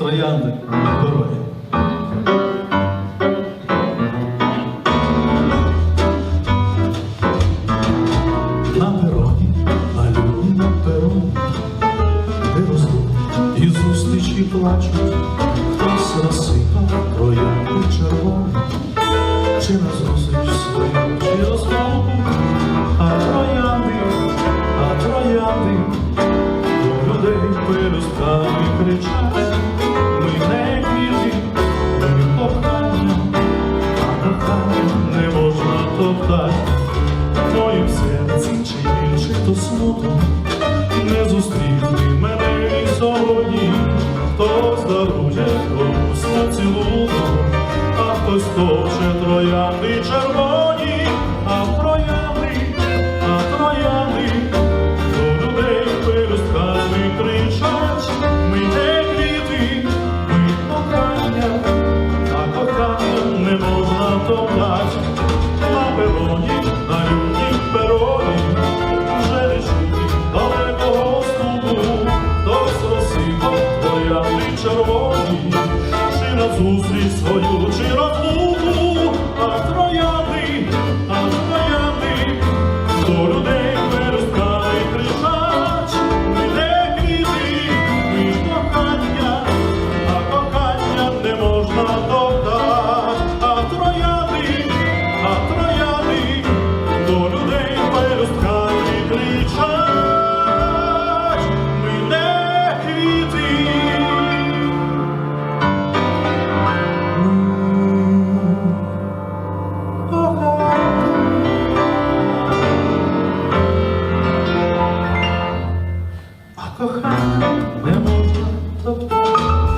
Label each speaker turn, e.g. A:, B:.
A: троянди на дорозі. На пероні, а люди на пероні, де ростуть і зустрічі плачуть, хтось розсипав троянди червоні, чи на зустріч свою, чи розмову, а троянди, а троянди, людей пелюстками кричать, можна топтати. В моїм серці чи більше то смуток не зустріти мене і сьогодні, хто здарує комусь поцілунок, а хтось точе троянди червоні, червоні, чи на зустріч свою, kochana, moja mocna, to.